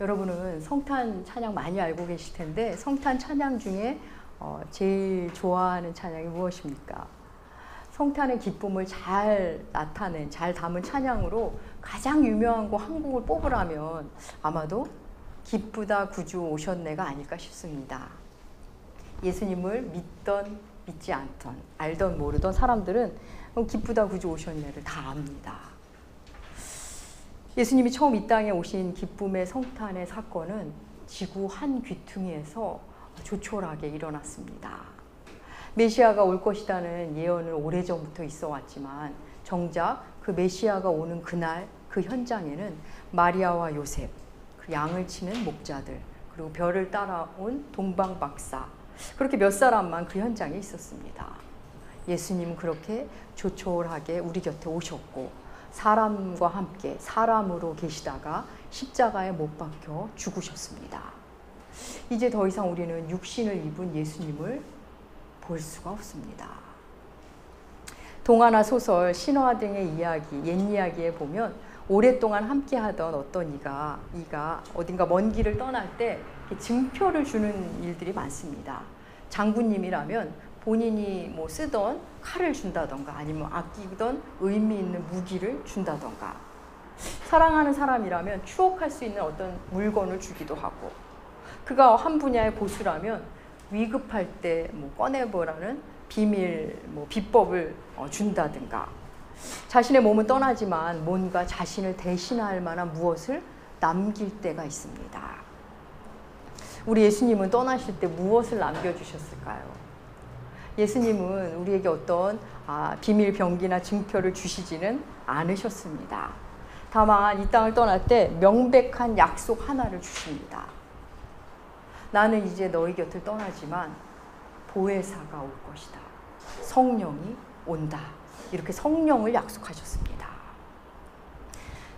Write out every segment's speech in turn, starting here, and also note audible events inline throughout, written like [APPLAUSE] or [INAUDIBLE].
여러분은 성탄 찬양 많이 알고 계실 텐데 성탄 찬양 중에 어, 제일 좋아하는 찬양이 무엇입니까? 성탄의 기쁨을 잘 나타낸, 잘 담은 찬양으로 가장 유명한 곡한 곡을 뽑으라면 아마도 기쁘다 구주 오셨네가 아닐까 싶습니다. 예수님을 믿던 믿지 않던 알던 모르던 사람들은 기쁘다 구주 오셨네를 다 압니다. 예수님이 처음 이 땅에 오신 기쁨의 성탄의 사건은 지구 한 귀퉁이에서 조촐하게 일어났습니다. 메시아가 올 것이라는 예언은 오래전부터 있어 왔지만 정작 그 메시아가 오는 그날 그 현장에는 마리아와 요셉, 그 양을 치는 목자들, 그리고 별을 따라온 동방 박사, 그렇게 몇 사람만 그 현장에 있었습니다. 예수님은 그렇게 조촐하게 우리 곁에 오셨고 사람과 함께 사람으로 계시다가 십자가에 못 박혀 죽으셨습니다. 이제 더 이상 우리는 육신을 입은 예수님을 볼 수가 없습니다. 동화나 소설, 신화 등의 이야기, 옛 이야기에 보면 오랫동안 함께하던 어떤 이가 이가 어딘가 먼 길을 떠날 때 증표를 주는 일들이 많습니다. 장군님이라면 본인이 뭐 쓰던 칼을 준다던가 아니면 아끼던 의미 있는 무기를 준다던가 사랑하는 사람이라면 추억할 수 있는 어떤 물건을 주기도 하고 그가 한 분야의 고수라면 위급할 때 뭐 꺼내보라는 비밀 뭐 비법을 어, 준다든가 자신의 몸은 떠나지만 뭔가 자신을 대신할 만한 무엇을 남길 때가 있습니다. 우리 예수님은 떠나실 때 무엇을 남겨주셨을까요? 예수님은 우리에게 어떤 아, 비밀 병기나 증표를 주시지는 않으셨습니다. 다만 이 땅을 떠날 때 명백한 약속 하나를 주십니다. 나는 이제 너희 곁을 떠나지만 보혜사가 올 것이다. 성령이 온다. 이렇게 성령을 약속하셨습니다.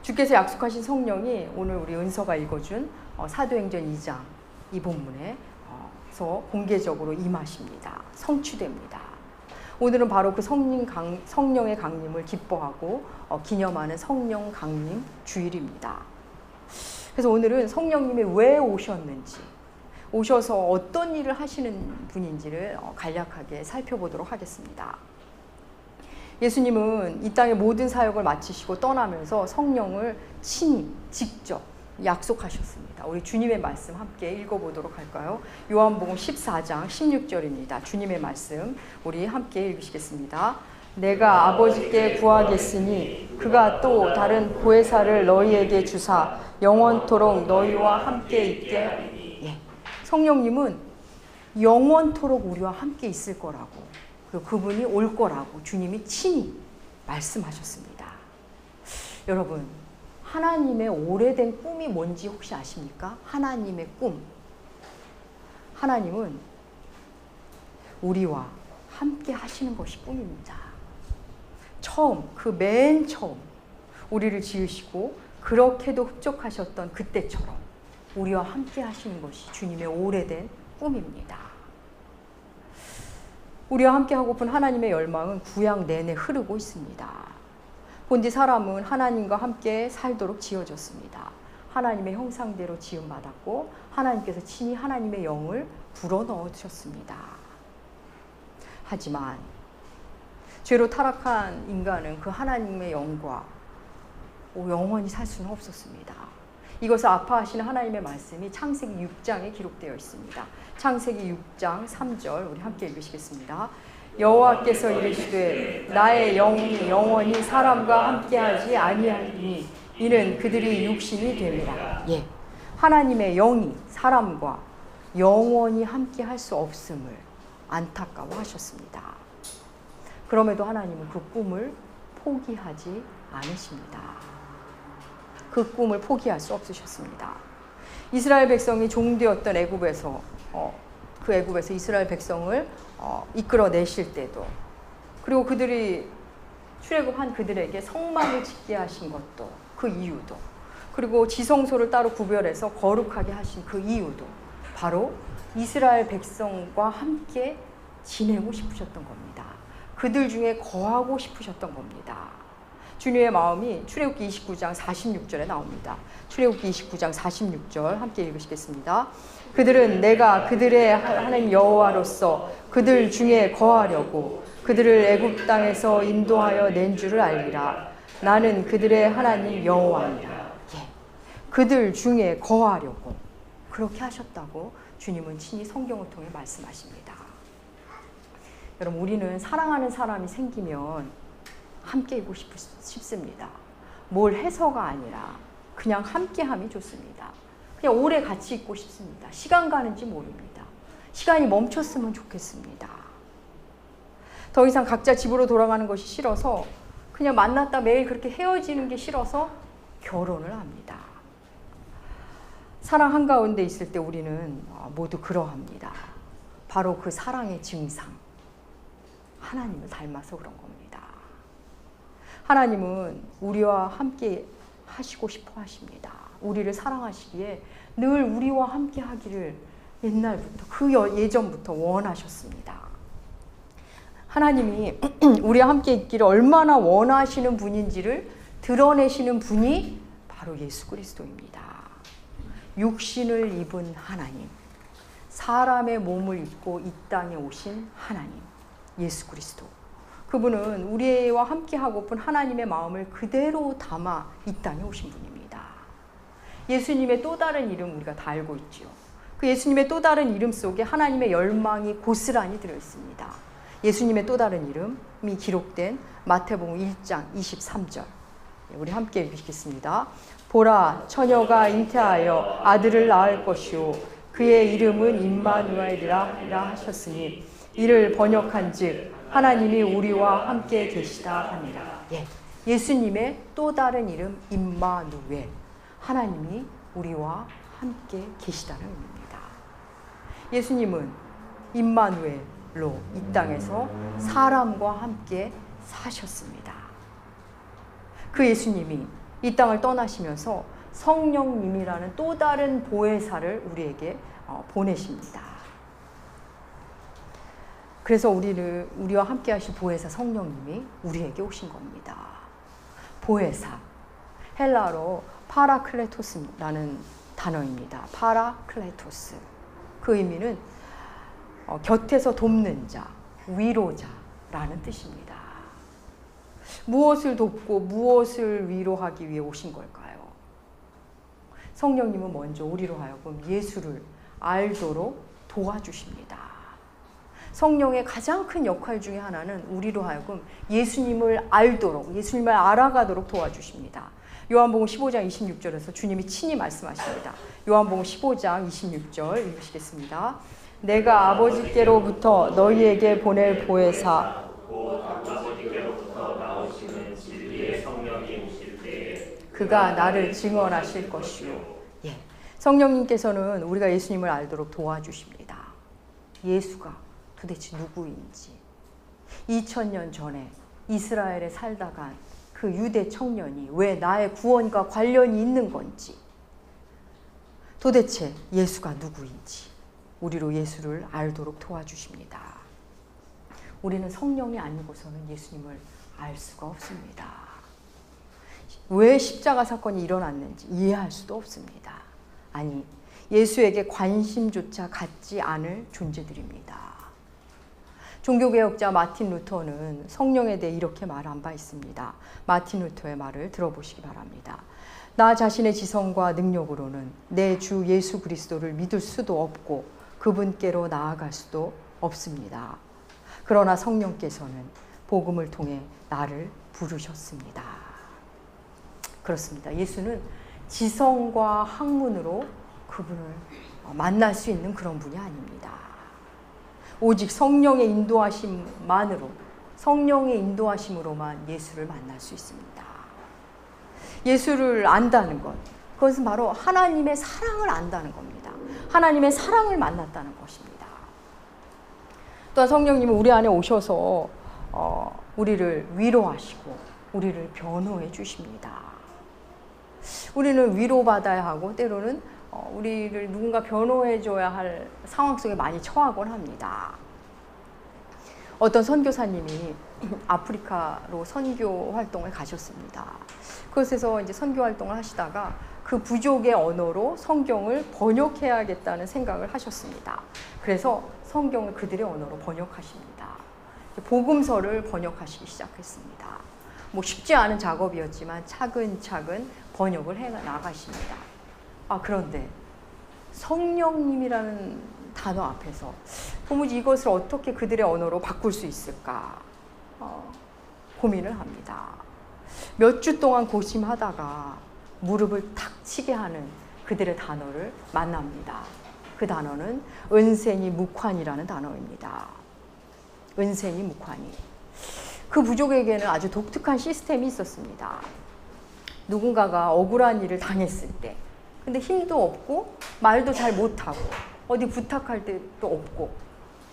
주께서 약속하신 성령이 오늘 우리 은서가 읽어준 어, 사도행전 2장 이 본문에 서 어, 공개적으로 임하십니다. 성취됩니다. 오늘은 바로 그 성령 강, 성령의 강림을 기뻐하고 어, 기념하는 성령 강림 주일입니다. 그래서 오늘은 성령님이 왜 오셨는지, 오셔서 어떤 일을 하시는 분인지를 간략하게 살펴보도록 하겠습니다. 예수님은 이 땅의 모든 사역을 마치시고 떠나면서 성령을 친히 직접 약속하셨습니다. 우리 주님의 말씀 함께 읽어보도록 할까요? 요한복음 14장 16절입니다. 주님의 말씀 우리 함께 읽으시겠습니다. 내가 아버지께 구하겠으니 그가 또 다른 보혜사를 너희에게 주사 영원토록 너희와 함께 있게 예. 성령님은 영원토록 우리와 함께 있을 거라고 그리고 그분이 올 거라고 주님이 친히 말씀하셨습니다. 여러분, 하나님의 오래된 꿈이 뭔지 혹시 아십니까? 하나님의 꿈. 하나님은 우리와 함께 하시는 것이 꿈입니다. 처음, 그 맨 처음, 우리를 지으시고, 그렇게도 흡족하셨던 그때처럼 우리와 함께 하시는 것이 주님의 오래된 꿈입니다. 우리와 함께 하고픈 하나님의 열망은 구약 내내 흐르고 있습니다. 본디 사람은 하나님과 함께 살도록 지어졌습니다. 하나님의 형상대로 지음받았고 하나님께서 친히 하나님의 영을 불어넣어 주셨습니다. 하지만 죄로 타락한 인간은 그 하나님의 영과 영원히 살 수는 없었습니다. 이것을 아파하시는 하나님의 말씀이 창세기 6장에 기록되어 있습니다. 창세기 6장 3절 우리 함께 읽으시겠습니다. 여호와께서 이르시되 나의 영이 영원히 사람과 함께하지 아니하니 이는 그들이 육신이 됨이라. 예. 하나님의 영이 사람과 영원히 함께 할 수 없음을 안타까워하셨습니다. 그럼에도 하나님은 그 꿈을 포기하지 않으십니다. 그 꿈을 포기할 수 없으셨습니다. 이스라엘 백성이 종되었던 애굽에서 어, 그 애굽에서 이스라엘 백성을 어, 이끌어내실 때도 그리고 그들이 출애굽한 그들에게 성막을 짓게 하신 것도 그 이유도 그리고 지성소를 따로 구별해서 거룩하게 하신 그 이유도 바로 이스라엘 백성과 함께 지내고 싶으셨던 겁니다. 그들 중에 거하고 싶으셨던 겁니다. 주님의 마음이 출애굽기 29장 46절에 나옵니다. 출애굽기 29장 46절 함께 읽으시겠습니다. 그들은 내가 그들의 하나님 여호와로서 그들 중에 거하려고 그들을 애굽 땅에서 인도하여 낸 줄을 알리라. 나는 그들의 하나님 여호와니라. 예. 그들 중에 거하려고 그렇게 하셨다고 주님은 친히 성경을 통해 말씀하십니다. 여러분 우리는 사랑하는 사람이 생기면 함께 있고 싶, 싶습니다. 뭘 해서가 아니라 그냥 함께함이 좋습니다. 그냥 오래 같이 있고 싶습니다. 시간 가는지 모릅니다. 시간이 멈췄으면 좋겠습니다. 더 이상 각자 집으로 돌아가는 것이 싫어서 그냥 만났다 매일 그렇게 헤어지는 게 싫어서 결혼을 합니다. 사랑 한가운데 있을 때 우리는 모두 그러합니다. 바로 그 사랑의 증상. 하나님을 닮아서 그런 겁니다. 하나님은 우리와 함께 하시고 싶어 하십니다. 우리를 사랑하시기에 늘 우리와 함께 하기를 옛날부터 그 예전부터 원하셨습니다. 하나님이 [CLEARS THROAT] 우리와 함께 있기를 얼마나 원하시는 분인지를 드러내시는 분이 바로 예수 그리스도입니다. 육신을 입은 하나님, 사람의 몸을 입고 이 땅에 오신 하나님, 예수 그리스도. 그분은 우리와 함께 하고픈 하나님의 마음을 그대로 담아 이 땅에 오신 분입니다. 예수님의 또 다른 이름 우리가 다 알고 있지요. 그 예수님의 또 다른 이름 속에 하나님의 열망이 고스란히 들어 있습니다. 예수님의 또 다른 이름이 기록된 마태복음 1장 23절. 우리 함께 읽겠습니다. 보라 처녀가 잉태하여 아들을 낳을 것이요 그의 이름은 임마누엘이라 하셨으니 이를 번역한즉 하나님이 우리와 함께 계시다 하니라. 예. 예수님의 또 다른 이름 임마누엘. 하나님이 우리와 함께 계시다는 의미입니다. 예수님은 임마누엘로 이 땅에서 사람과 함께 사셨습니다. 그 예수님이 이 땅을 떠나시면서 성령님이라는 또 다른 보혜사를 우리에게 어, 보내십니다. 그래서 우리를 우리와 함께 하신 보혜사 성령님이 우리에게 오신 겁니다. 보혜사 헬라로 파라클레토스라는 단어입니다. 파라클레토스 그 의미는 어, 곁에서 돕는 자, 위로자라는 뜻입니다. 무엇을 돕고 무엇을 위로하기 위해 오신 걸까요? 성령님은 먼저 우리로 하여금 예수를 알도록 도와주십니다. 성령의 가장 큰 역할 중에 하나는 우리로 하여금 예수님을 알도록, 예수님을 알아가도록 도와주십니다. 요한복음 15장 26절에서 주님이 친히 말씀하십니다. 요한복음 15장 26절 읽으시겠습니다. 내가 아버지께로부터 너희에게 보낼 보혜사 그가 나를 증언하실 것이요. 예. 성령님께서는 우리가 예수님을 알도록 도와주십니다. 예수가 도대체 누구인지 2000년 전에 이스라엘에 살다간 그 유대 청년이 왜 나의 구원과 관련이 있는 건지 도대체 예수가 누구인지 우리로 예수를 알도록 도와주십니다. 우리는 성령이 아니고서는 예수님을 알 수가 없습니다. 왜 십자가 사건이 일어났는지 이해할 수도 없습니다. 아니, 예수에게 관심조차 갖지 않을 존재들입니다. 종교개혁자 마틴 루터는 성령에 대해 이렇게 말한 바 있습니다. 마틴 루터의 말을 들어보시기 바랍니다. 나 자신의 지성과 능력으로는 내 주 예수 그리스도를 믿을 수도 없고 그분께로 나아갈 수도 없습니다. 그러나 성령께서는 복음을 통해 나를 부르셨습니다. 그렇습니다. 예수는 지성과 학문으로 그분을 만날 수 있는 그런 분이 아닙니다. 오직 성령의 인도하심만으로 성령의 인도하심으로만 예수를 만날 수 있습니다. 예수를 안다는 것 그것은 바로 하나님의 사랑을 안다는 겁니다. 하나님의 사랑을 만났다는 것입니다. 또한 성령님은 우리 안에 오셔서 어, 우리를 위로하시고 우리를 변호해 주십니다. 우리는 위로받아야 하고 때로는 어, 우리를 누군가 변호해줘야 할 상황 속에 많이 처하곤 합니다. 어떤 선교사님이 [CLEARS THROAT] 아프리카로 선교 활동을 가셨습니다. 그곳에서 이제 선교 활동을 하시다가 그 부족의 언어로 성경을 번역해야겠다는 생각을 하셨습니다. 그래서 성경을 그들의 언어로 번역하십니다. 복음서를 번역하시기 시작했습니다. 뭐 쉽지 않은 작업이었지만 차근차근 번역을 해 나가십니다. 아, 그런데 성령님이라는 단어 앞에서 도무지 이것을 어떻게 그들의 언어로 바꿀 수 있을까 어, 고민을 합니다. 몇 주 동안 고심하다가 무릎을 탁 치게 하는 그들의 단어를 만납니다. 그 단어는 은세니 묵환이라는 단어입니다. 은세니 묵환이. 그 부족에게는 아주 독특한 시스템이 있었습니다. 누군가가 억울한 일을 당했을 때, 근데 힘도 없고 말도 잘 못하고 어디 부탁할 때도 없고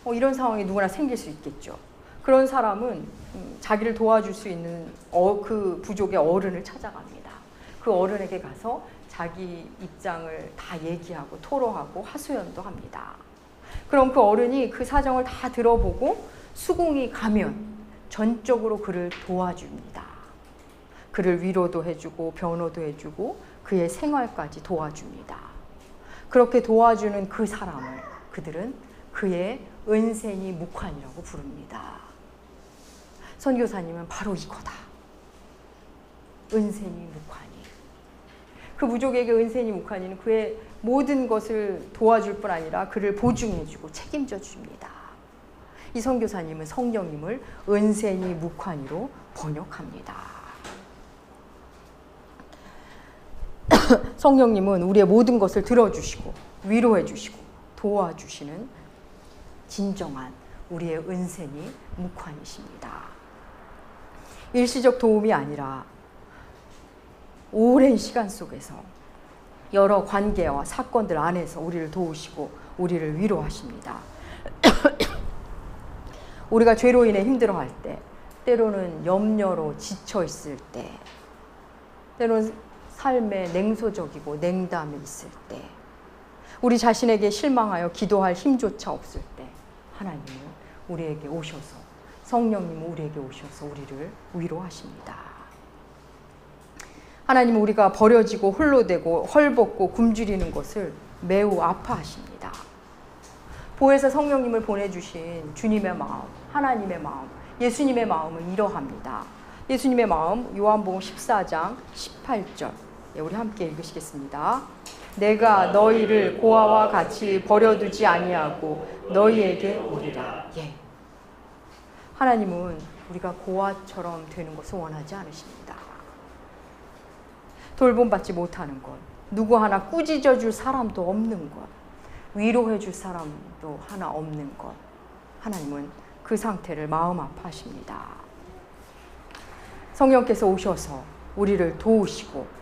뭐 이런 상황이 누구나 생길 수 있겠죠. 그런 사람은 음, 자기를 도와줄 수 있는 어, 그 부족의 어른을 찾아갑니다. 그 어른에게 가서 자기 입장을 다 얘기하고 토로하고 하소연도 합니다. 그럼 그 어른이 그 사정을 다 들어보고 수긍이 가면 전적으로 그를 도와줍니다. 그를 위로도 해주고 변호도 해주고 그의 생활까지 도와줍니다. 그렇게 도와주는 그 사람을 그들은 그의 은세니 묵환이라고 부릅니다. 선교사님은 바로 이거다. 은세니 묵환이. 그 부족에게 은세니 묵환이는 그의 모든 것을 도와줄 뿐 아니라 그를 보증해주고 책임져 줍니다. 이 선교사님은 성령님을 은세니 묵환이로 번역합니다. [LAUGHS] 성령님은 우리의 모든 것을 들어주시고 위로해 주시고 도와주시는 진정한 우리의 은세니 묵환이십니다. 일시적 도움이 아니라 오랜 시간 속에서 여러 관계와 사건들 안에서 우리를 도우시고 우리를 위로하십니다. [COUGHS] 우리가 죄로 인해 힘들어할 때, 때로는 염려로 지쳐 있을 때, 때로는 삶에 냉소적이고 냉담이 있을 때, 우리 자신에게 실망하여 기도할 힘조차 없을 때, 하나님은 우리에게 오셔서, 성령님은 우리에게 오셔서 우리를 위로하십니다. 하나님은 우리가 버려지고 홀로 되고 헐벗고 굶주리는 것을 매우 아파하십니다. 보혜사 성령님을 보내주신 주님의 마음, 하나님의 마음, 예수님의 마음은 이러합니다. 예수님의 마음, 요한복음 14장 18절. 예, 우리 함께 읽으시겠습니다. 내가 너희를 고아와 같이 버려두지 아니하고 너희에게 오리라. 예. 하나님은 우리가 고아처럼 되는 것을 원하지 않으십니다. 돌봄받지 못하는 것, 누구 하나 꾸짖어 줄 사람도 없는 것, 위로해 줄 사람도 하나 없는 것. 하나님은 그 상태를 마음 아파하십니다. 성령께서 오셔서 우리를 도우시고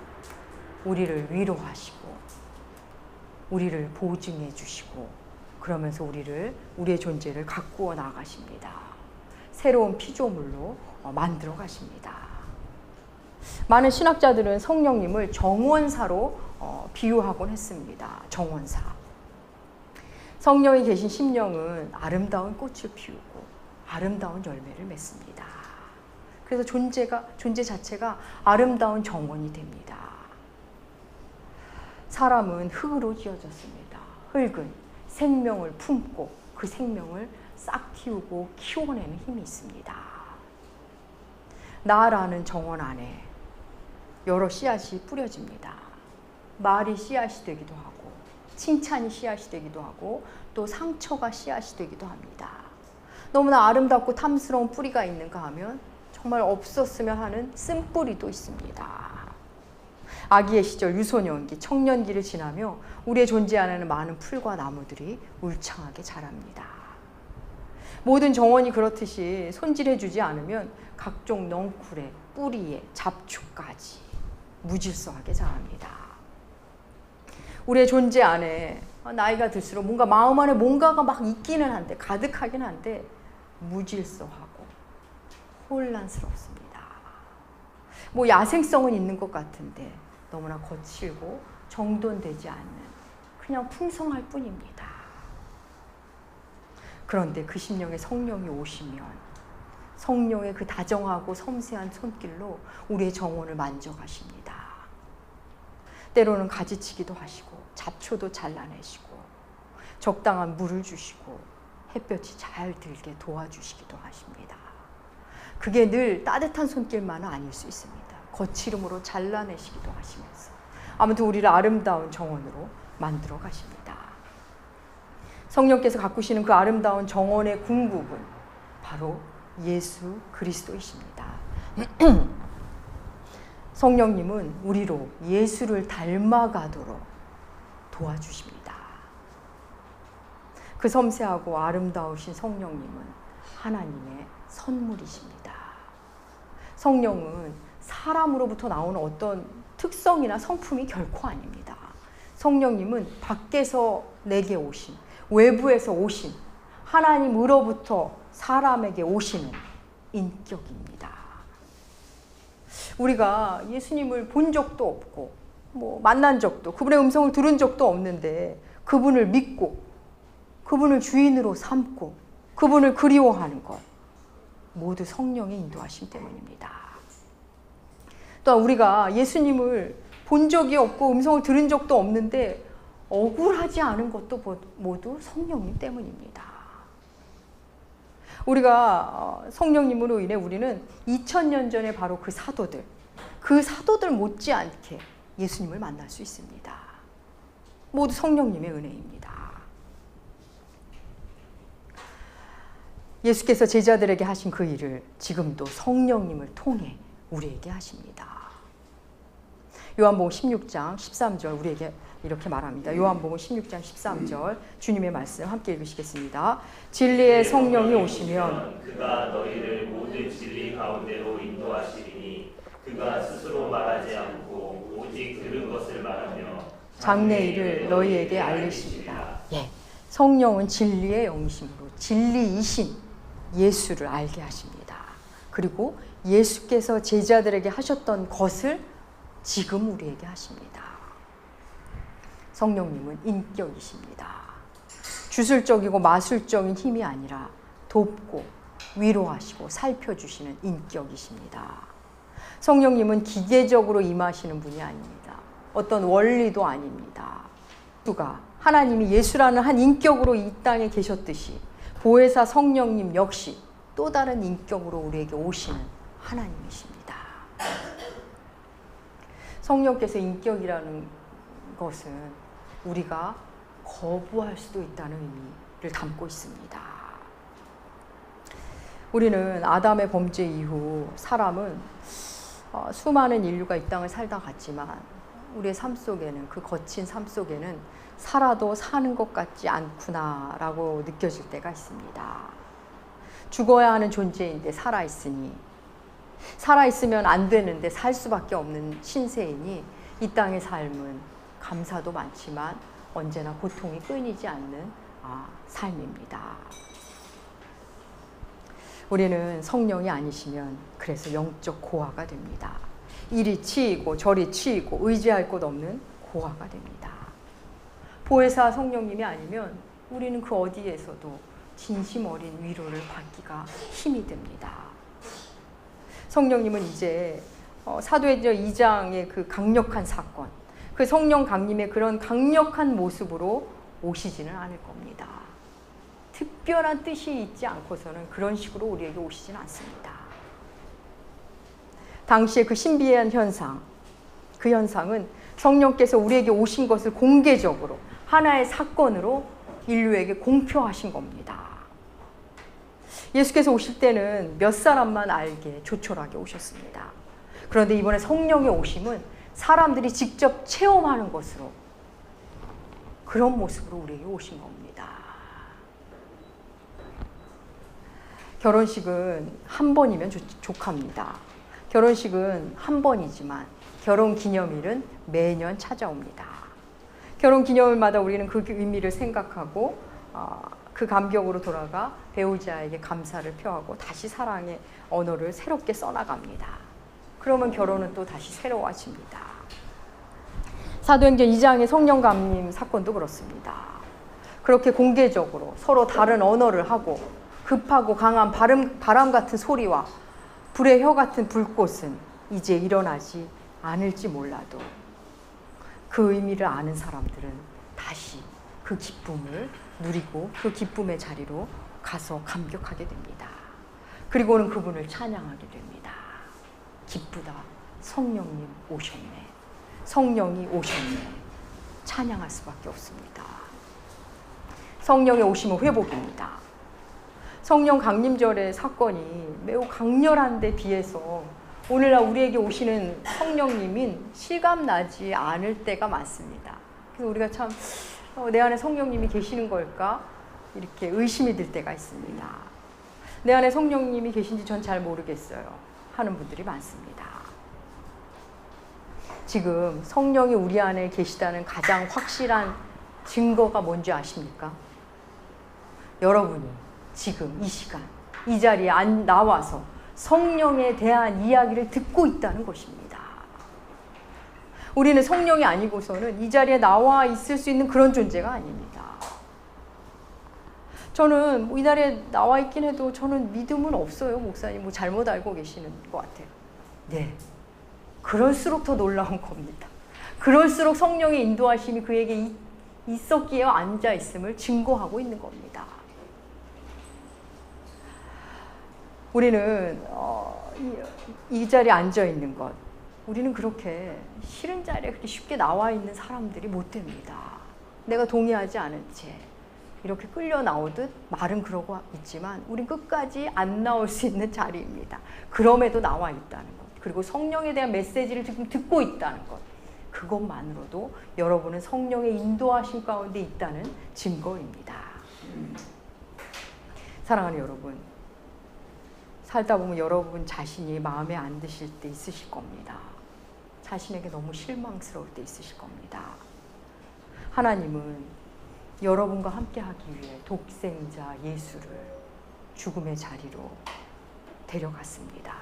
우리를 위로하시고 우리를 보증해 주시고 그러면서 우리를 우리의 존재를 가꾸어 나가십니다. 새로운 피조물로 어, 만들어 가십니다. 많은 신학자들은 성령님을 정원사로 어, 비유하곤 했습니다. 정원사. 성령이 계신 심령은 아름다운 꽃을 피우고 아름다운 열매를 맺습니다. 그래서 존재가 존재 자체가 아름다운 정원이 됩니다. 사람은 흙으로 지어졌습니다. 흙은 생명을 품고 그 생명을 싹 틔우고 키워내는 힘이 있습니다. 나라는 정원 안에 여러 씨앗이 뿌려집니다. 말이 씨앗이 되기도 하고, 칭찬이 씨앗이 되기도 하고, 또 상처가 씨앗이 되기도 합니다. 너무나 아름답고 탐스러운 뿌리가 있는가 하면 정말 없었으면 하는 쓴뿌리도 있습니다. 아기의 시절, 유소년기, 청년기를 지나며 우리의 존재 안에는 많은 풀과 나무들이 울창하게 자랍니다. 모든 정원이 그렇듯이 손질해주지 않으면 각종 넝쿨에, 뿌리에, 잡초까지 무질서하게 자랍니다. 우리의 존재 안에 나이가 들수록 뭔가 마음 안에 뭔가가 막 있기는 한데, 가득하긴 한데, 무질서하고 혼란스럽습니다. 뭐 야생성은 있는 것 같은데, 너무나 거칠고 정돈되지 않는 그냥 풍성할 뿐입니다. 그런데 그 심령에 성령이 오시면 성령의 그 다정하고 섬세한 손길로 우리의 정원을 만져가십니다. 때로는 가지치기도 하시고 잡초도 잘라내시고 적당한 물을 주시고 햇볕이 잘 들게 도와주시기도 하십니다. 그게 늘 따뜻한 손길만은 아닐 수 있습니다. 거칠음으로 잘라내시기도 하시면서 아무튼 우리를 아름다운 정원으로 만들어 가십니다. 성령께서 가꾸시는 그 아름다운 정원의 궁극은 바로 예수 그리스도이십니다. [CLEARS THROAT] 성령님은 우리로 예수를 닮아가도록 도와주십니다. 그 섬세하고 아름다우신 성령님은 하나님의 선물이십니다. 성령은 사람으로부터 나오는 어떤 특성이나 성품이 결코 아닙니다. 성령님은 밖에서 내게 오신, 외부에서 오신, 하나님으로부터 사람에게 오시는 인격입니다. 우리가 예수님을 본 적도 없고, 뭐 만난 적도, 그분의 음성을 들은 적도 없는데, 그분을 믿고, 그분을 주인으로 삼고, 그분을 그리워하는 것, 모두 성령의 인도하심 때문입니다. 또한 우리가 예수님을 본 적이 없고 음성을 들은 적도 없는데 억울하지 않은 것도 모두 성령님 때문입니다. 우리가 어, 성령님으로 인해 우리는 2000년 전에 바로 그 사도들, 그 사도들 못지않게 예수님을 만날 수 있습니다. 모두 성령님의 은혜입니다. 예수께서 제자들에게 하신 그 일을 지금도 성령님을 통해 우리에게 하십니다. 요한복음 16장 13절 우리에게 이렇게 말합니다. 요한복음 16장 13절 주님의 말씀 함께 읽으시겠습니다. 진리의 성령이 오시면 그가 너희를 모든 진리 가운데로 인도하시리니 그가 스스로 말하지 않고 오직 들은 것을 말하며 장래 일을 너희에게 알리십니다. 예. 성령은 진리의 영이심으로 진리이신 예수를 알게 하십니다. 그리고 예수께서 제자들에게 하셨던 것을 지금 우리에게 하십니다. 성령님은 인격이십니다. 주술적이고 마술적인 힘이 아니라 돕고 위로하시고 살펴주시는 인격이십니다. 성령님은 기계적으로 임하시는 분이 아닙니다. 어떤 원리도 아닙니다. 누가 하나님이 예수라는 한 인격으로 이 땅에 계셨듯이 보혜사 성령님 역시 또 다른 인격으로 우리에게 오시는 하나님이십니다. 성령께서 인격이라는 것은 우리가 거부할 수도 있다는 의미를 담고 있습니다. 우리는 아담의 범죄 이후 사람은 어, 수많은 인류가 이 땅을 살다 갔지만 우리의 삶 속에는 그 거친 삶 속에는 살아도 사는 것 같지 않구나라고 느껴질 때가 있습니다. 죽어야 하는 존재인데 살아있으니 살아있으면 안 되는데 살 수밖에 없는 신세이니 이 땅의 삶은 감사도 많지만 언제나 고통이 끊이지 않는 아, 삶입니다. 우리는 성령이 아니시면 그래서 영적 고아가 됩니다. 이리 치이고 저리 치이고 의지할 곳 없는 고아가 됩니다. 보혜사 성령님이 아니면 우리는 그 어디에서도 진심 어린 위로를 받기가 힘이 듭니다. 성령님은 이제 어, 사도행전 2장의 그 강력한 사건, 그 성령 강림의 그런 강력한 모습으로 오시지는 않을 겁니다. 특별한 뜻이 있지 않고서는 그런 식으로 우리에게 오시지는 않습니다. 당시의 그 신비한 현상, 그 현상은 성령께서 우리에게 오신 것을 공개적으로 하나의 사건으로 인류에게 공표하신 겁니다. 예수께서 오실 때는 몇 사람만 알게 조촐하게 오셨습니다. 그런데 이번에 성령의 오심은 사람들이 직접 체험하는 것으로 그런 모습으로 우리에게 오신 겁니다. 결혼식은 한 번이면 족합니다. 결혼식은 한 번이지만 결혼 기념일은 매년 찾아옵니다. 결혼 기념일마다 우리는 그 의미를 생각하고 어, 그 감격으로 돌아가 배우자에게 감사를 표하고 다시 사랑의 언어를 새롭게 써나갑니다. 그러면 결혼은 또 다시 새로워집니다. 사도행전 2장의 성령 감림 사건도 그렇습니다. 그렇게 공개적으로 서로 다른 언어를 하고 급하고 강한 바람, 바람 같은 소리와 불의 혀 같은 불꽃은 이제 일어나지 않을지 몰라도 그 의미를 아는 사람들은 다시 그 기쁨을 누리고 그 기쁨의 자리로 가서 감격하게 됩니다. 그리고는 그분을 찬양하게 됩니다. 기쁘다. 성령님 오셨네. 성령이 오셨네. 찬양할 수밖에 없습니다. 성령의 오심은 회복입니다. 성령 강림절의 사건이 매우 강렬한데 비해서 오늘날 우리에게 오시는 성령님인 실감나지 않을 때가 많습니다. 그래서 우리가 참, 어, 내 안에 성령님이 계시는 걸까? 이렇게 의심이 들 때가 있습니다. 내 안에 성령님이 계신지 전 잘 모르겠어요. 하는 분들이 많습니다. 지금 성령이 우리 안에 계시다는 가장 확실한 증거가 뭔지 아십니까? 여러분이 지금 이 시간, 이 자리에 안 나와서 성령에 대한 이야기를 듣고 있다는 것입니다. 우리는 성령이 아니고서는 이 자리에 나와 있을 수 있는 그런 존재가 아닙니다. 저는 뭐 이 자리에 나와 있긴 해도 저는 믿음은 없어요, 목사님. 뭐 잘못 알고 계시는 것 같아요. 네. 그럴수록 더 놀라운 겁니다. 그럴수록 성령의 인도하심이 그에게 있었기에 앉아 있음을 증거하고 있는 겁니다. 우리는 어, 이, 이, 자리에 앉아 있는 것, 우리는 그렇게 싫은 자리에 그렇게 쉽게 나와 있는 사람들이 못 됩니다. 내가 동의하지 않은 채 이렇게 끌려 나오듯 말은 그러고 있지만 우린 끝까지 안 나올 수 있는 자리입니다. 그럼에도 나와 있다는 것. 그리고 성령에 대한 메시지를 지금 듣고 있다는 것. 그것만으로도 여러분은 성령의 인도하심 가운데 있다는 증거입니다. 음. 사랑하는 여러분, 살다 보면 여러분 자신이 마음에 안 드실 때 있으실 겁니다. 자신에게 너무 실망스러울 때 있으실 겁니다. 하나님은 여러분과 함께 하기 위해 독생자 예수를 죽음의 자리로 데려갔습니다.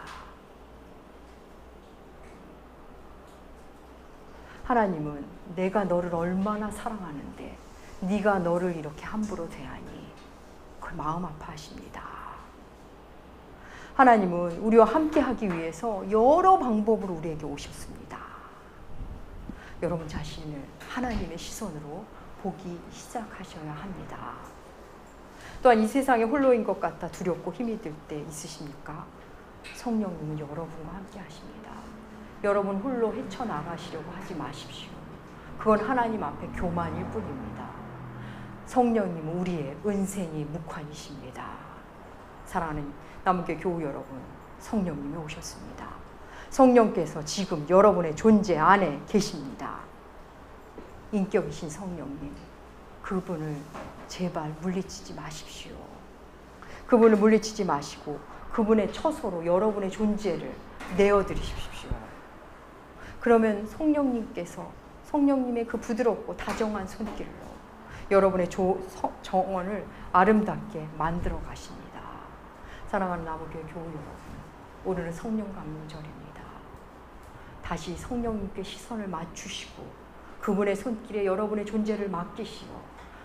하나님은 내가 너를 얼마나 사랑하는데 네가 너를 이렇게 함부로 대하니 그 마음 아파하십니다. 하나님은 우리와 함께 하기 위해서 여러 방법으로 우리에게 오셨습니다. 여러분 자신을 하나님의 시선으로 보기 시작하셔야 합니다. 또한 이 세상에 홀로인 것 같아 두렵고 힘이 들 때 있으십니까? 성령님은 여러분과 함께 하십니다. 여러분 홀로 헤쳐나가시려고 하지 마십시오. 그건 하나님 앞에 교만일 뿐입니다. 성령님은 우리의 은생이 묵환이십니다. 사랑하는 남교회 교우 여러분, 성령님이 오셨습니다. 성령께서 지금 여러분의 존재 안에 계십니다. 인격이신 성령님, 그분을 제발 물리치지 마십시오. 그분을 물리치지 마시고 그분의 처소로 여러분의 존재를 내어드리십시오. 그러면 성령님께서 성령님의 그 부드럽고 다정한 손길로 여러분의 조, 서, 정원을 아름답게 만들어 가십니다. 사랑하는 나무교회 교우 여러분, 오늘은 성령 감림절입니다. 다시 성령님께 시선을 맞추시고 그분의 손길에 여러분의 존재를 맡기시어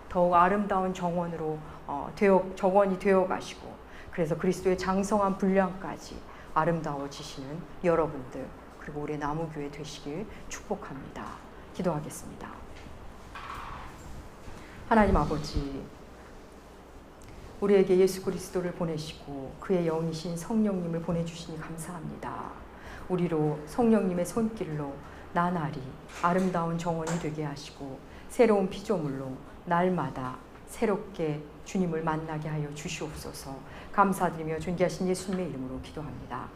더욱 아름다운 정원으로 어, 되어 정원이 되어 가시고 그래서 그리스도의 장성한 분량까지 아름다워지시는 여러분들 그리고 우리 나무교회 되시길 축복합니다. 기도하겠습니다. 하나님 아버지, 우리에게 예수 그리스도를 보내시고 그의 영이신 성령님을 보내주시니 감사합니다. 우리로 성령님의 손길로 나날이 아름다운 정원이 되게 하시고 새로운 피조물로 날마다 새롭게 주님을 만나게 하여 주시옵소서 감사드리며 존귀하신 예수님의 이름으로 기도합니다.